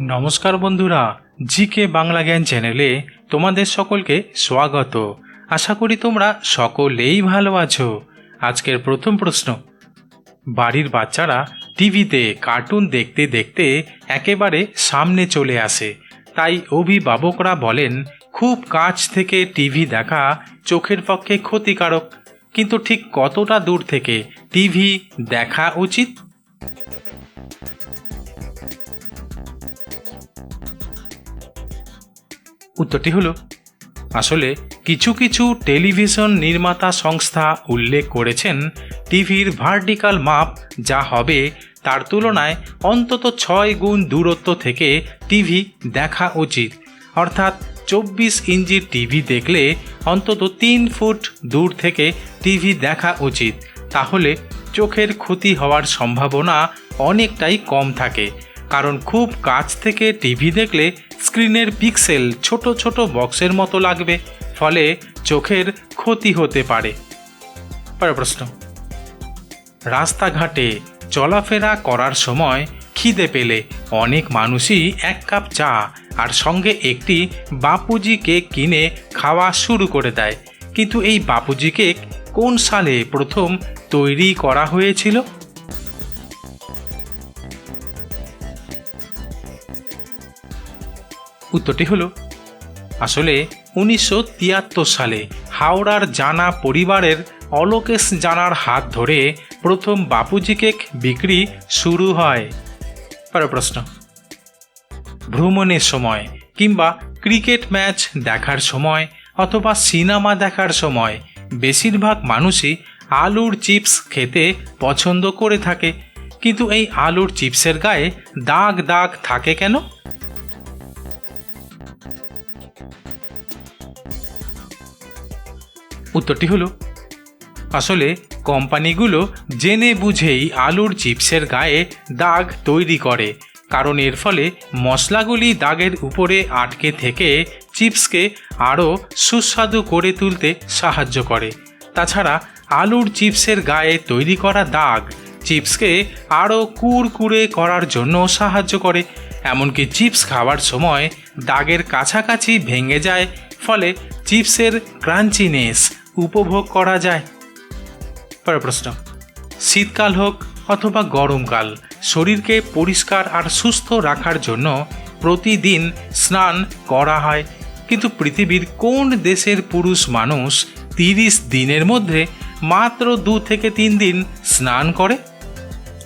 নমস্কার বন্ধুরা জি কে বাংলা জ্ঞান চ্যানেলে তোমাদের সকলকে স্বাগত। আশা করি তোমরা সকলেই ভালো আছো। আজকের প্রথম প্রশ্ন, বাড়ির বাচ্চারা টিভিতে কার্টুন দেখতে দেখতে একেবারে সামনে চলে আসে। তাই অভিভাবকরা বলেন, খুব কাছ থেকে টিভি দেখা চোখের পক্ষে ক্ষতিকারক। কিন্তু ঠিক কতটা দূর থেকে টিভি দেখা উচিত? উত্তরটি হলো, আসলে কিছু কিছু টেলিভিশন নির্মাতা সংস্থা উল্লেখ করেছেন, টিভির ভার্টিক্যাল মাপ যা হবে তার তুলনায় অন্তত ছয় গুণ দূরত্ব থেকে টিভি দেখা উচিত। অর্থাৎ চব্বিশ ইঞ্চির টিভি দেখলে অন্তত তিন ফুট দূর থেকে টিভি দেখা উচিত। তাহলে চোখের ক্ষতি হওয়ার সম্ভাবনা অনেকটাই কম থাকে। কারণ খুব কাছ থেকে টিভি দেখলে স্ক্রিনের পিক্সেল ছোট ছোট বক্সের মতো লাগবে, ফলে চোখের ক্ষতি হতে পারে। পরের প্রশ্ন। রাস্তাঘাটে চলাফেরা করার সময় খিদে পেলে অনেক মানুষই এক কাপ চা আর সঙ্গে একটি বাপুজি কেক কিনে খাওয়া শুরু করে দেয়। কিন্তু এই বাপুজি কেক কোন সালে প্রথম তৈরি করা হয়েছিল? উত্তরটি হলো, আসলে উনিশশো তিয়াত্তর সালে হাওড়ার জানা পরিবারের অলোকেশ জানার হাত ধরে প্রথম বাপুজি কেক বিক্রি শুরু হয়। পরের প্রশ্ন, ভ্রমণের সময় কিংবা ক্রিকেট ম্যাচ দেখার সময় অথবা সিনেমা দেখার সময় বেশিরভাগ মানুষই আলুর চিপস খেতে পছন্দ করে থাকে, কিন্তু এই আলুর চিপসের গায়ে দাগ দাগ থাকে কেন? উত্তরটি হলো, আসলে কোম্পানিগুলো জেনে বুঝেই আলুর চিপসের গায়ে দাগ তৈরি করে, কারণ এর ফলে মশলাগুলি দাগের উপরে আটকে থেকে চিপসকে আরও সুস্বাদু করে তুলতে সাহায্য করে। তাছাড়া আলুর চিপসের গায়ে তৈরি করা দাগ চিপসকে আরও কুড়কুড়ে করার জন্য সাহায্য করে, এমনকি চিপস খাওয়ার সময় দাগের কাছাকাছি ভেঙে যায়, ফলে চিপসের ক্রাঞ্চিনেস উপভোগ করা যায়। পরের প্রশ্ন, শীতকাল হোক অথবা গরমকাল, শরীরকে পরিষ্কার আর সুস্থ রাখার জন্য প্রতিদিন স্নান করা হয়। কিন্তু পৃথিবীর কোন দেশের পুরুষ মানুষ তিরিশ দিনের মধ্যে মাত্র দু থেকে তিন দিন স্নান করে?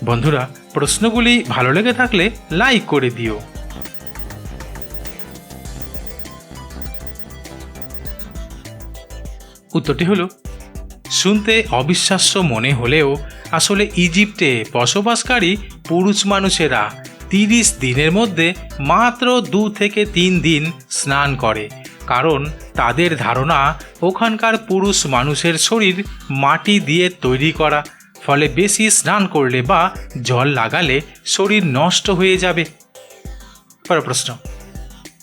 বন্ধুরা, প্রশ্নগুলি ভালো লেগে থাকলে লাইক করে দিও। উত্তরটি হলো, শুনতে অবিশ্বাস্য মনে হলেও আসলে ইজিপ্টে বসবাসকারী পুরুষ মানুষেরা তিরিশ দিনের মধ্যে মাত্র দু থেকে তিন দিন স্নান করে, কারণ তাদের ধারণা ওখানকার পুরুষ মানুষের শরীর মাটি দিয়ে তৈরি করা, ফলে বেশি স্নান করলে বা জল লাগালে শরীর নষ্ট হয়ে যাবে। পরের প্রশ্ন,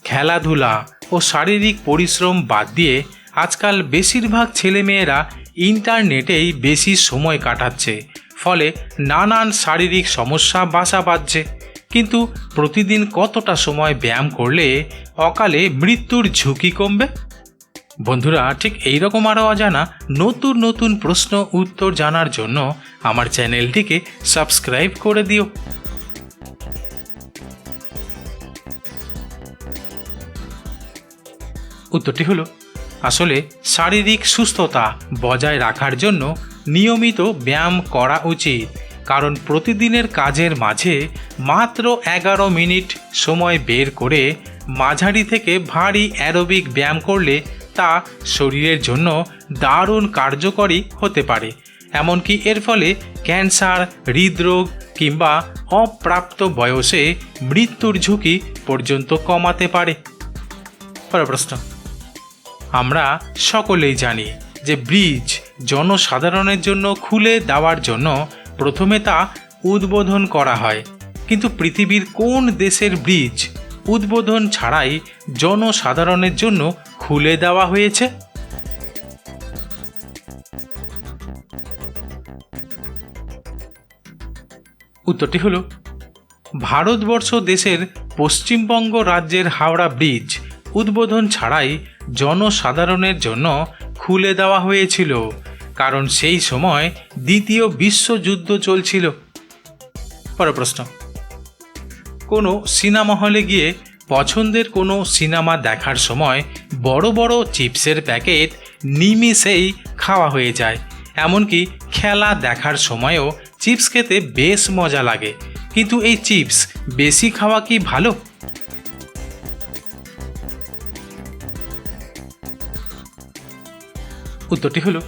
খেলাধুলা ও শারীরিক পরিশ্রম বাদ দিয়ে আজকাল বেশিরভাগ ছেলেমেয়েরা ইন্টারনেটেই বেশি সময় কাটাচ্ছে, ফলে নানান শারীরিক সমস্যা বাসা বাঁধছে। কিন্তু প্রতিদিন কতটা সময় ব্যায়াম করলে অকালে মৃত্যুর ঝুঁকি কমবে? বন্ধুরা, ঠিক এইরকম আরও অজানা নতুন নতুন প্রশ্ন উত্তর জানার জন্য আমার চ্যানেলটিকে সাবস্ক্রাইব করে দিও। উত্তরটি হলো আসলে শারীরিক সুস্থতা বজায় রাখার জন্য নিয়মিত ব্যায়াম করা উচিত। কারণ প্রতিদিনের কাজের মাঝে মাত্র এগারো মিনিট সময় বের করে মাঝারি থেকে ভারী অ্যারোবিক ব্যায়াম করলে তা শরীরের জন্য দারুণ কার্যকরী হতে পারে। এমনকি এর ফলে ক্যান্সার, হৃদরোগ কিংবা অপ্রাপ্ত বয়সে মৃত্যুর ঝুঁকি পর্যন্ত কমাতে পারে। পরের প্রশ্ন। আমরা সকলেই জানি যে ব্রিজ জনসাধারণের জন্য খুলে দেওয়ার জন্য প্রথমে তা উদ্বোধন করা হয়। কিন্তু পৃথিবীর কোন দেশের ব্রিজ উদ্বোধন ছাড়াই জনসাধারণের জন্য খুলে দেওয়া হয়েছে? উত্তরটি হলো, ভারতবর্ষ দেশের পশ্চিমবঙ্গ রাজ্যের হাওড়া ব্রিজ উদ্বোধন ছাড়াই জনসাধারণের জন্য খুলে দেওয়া হয়েছিল, কারণ সেই সময় দ্বিতীয় বিশ্বযুদ্ধ চলছিল। পরের প্রশ্ন। কোনো সিনেমা হলে গিয়ে পছন্দের কোনো সিনেমা দেখার সময় বড় বড় চিপসের প্যাকেট নিমিষেই খাওয়া হয়ে যায়। এমনকি খেলা দেখার সময়ও চিপস খেতে বেশ মজা লাগে। কিন্তু এই চিপস বেশি খাওয়া কি ভালো? উত্তরটি হলো,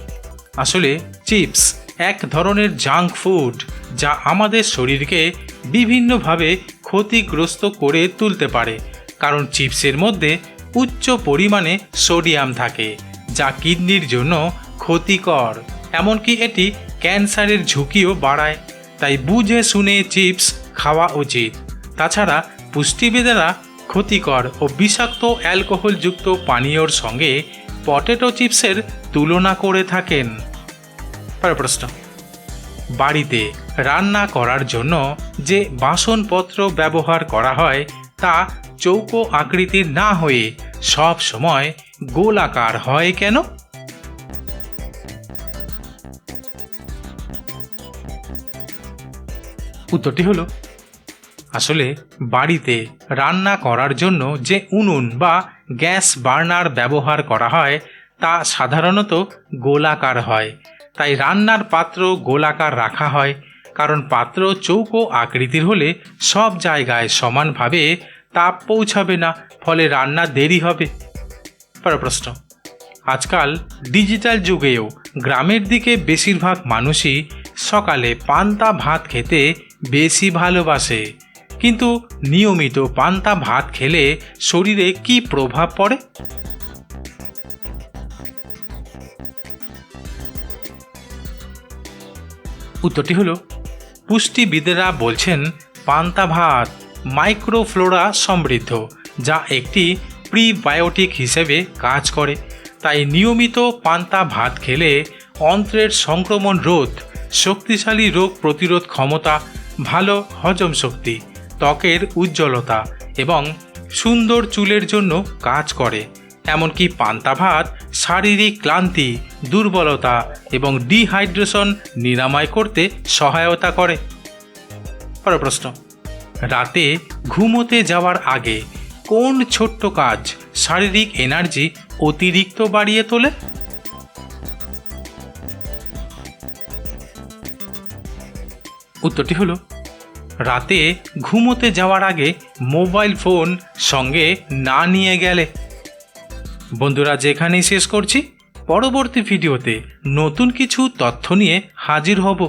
আসলে চিপস এক ধরনের জাঙ্ক ফুড যা আমাদের শরীরকে বিভিন্নভাবে ক্ষতিগ্রস্ত করে তুলতে পারে। কারণ চিপসের মধ্যে উচ্চ পরিমাণে সোডিয়াম থাকে, যা কিডনির জন্য ক্ষতিকর। এমনকি এটি ক্যান্সারের ঝুঁকিও বাড়ায়, তাই বুঝে শুনে চিপস খাওয়া উচিত। তাছাড়া পুষ্টিবিদেরা ক্ষতিকর ও বিষাক্ত অ্যালকোহলযুক্ত পানীয়র সঙ্গে পটেটো চিপসের তুলনা করে থাকেন। পরের প্রশ্ন। বাড়িতে রান্না করার জন্য যে বাসনপত্র ব্যবহার করা হয়, তা চৌকো আকৃতির না হয়ে সব সময় গোলাকার হয় কেন? উত্তরটি হলো, আসলে বাড়িতে রান্না করার জন্য যে উনুন বা গ্যাস বার্নার ব্যবহার করা হয় তা সাধারণত গোলাকার হয়। তাই রান্নার পাত্র গোলাকার রাখা হয়, কারণ পাত্র চৌকো আকৃতির হলে সব জায়গায় সমানভাবে তাপ পৌঁছাবে না, ফলে রান্না দেরি হবে। পরের প্রশ্ন আজকাল ডিজিটাল যুগেও গ্রামের দিকে বেশিরভাগ মানুষই সকালে পান্তা ভাত খেতে বেশি ভালোবাসে। কিন্তু নিয়মিত পান্তা ভাত খেলে শরীরে কি প্রভাব পড়ে? উত্তরটি হলো, পুষ্টিবিদেরা বলছেন, পান্তা ভাত মাইক্রোফ্লোরা সমৃদ্ধ, যা একটি প্রিবায়োটিক হিসেবে কাজ করে। তাই নিয়মিত পান্তা ভাত খেলে অন্ত্রের সংক্রমণ রোধ, শক্তিশালী রোগ প্রতিরোধ ক্ষমতা, ভালো হজম শক্তি, ত্বকের উজ্জ্বলতা এবং সুন্দর চুলের জন্য কাজ করে। এমনকি পান্তা ভাত, শারীরিক ক্লান্তি, দুর্বলতা এবং ডিহাইড্রেশন নিরাময় করতে সহায়তা করে। পরের প্রশ্ন, রাতে ঘুমোতে যাওয়ার আগে কোন ছোট্ট কাজ শারীরিক এনার্জি অতিরিক্ত বাড়িয়ে তোলে? উত্তরটি হলো, রাতে ঘুমোতে যাওয়ার আগে মোবাইল ফোন সঙ্গে না নিয়ে গেলে। বন্ধুরা যেখানেই শেষ করছি পরবর্তী ভিডিওতে নতুন কিছু তথ্য নিয়ে হাজির হব।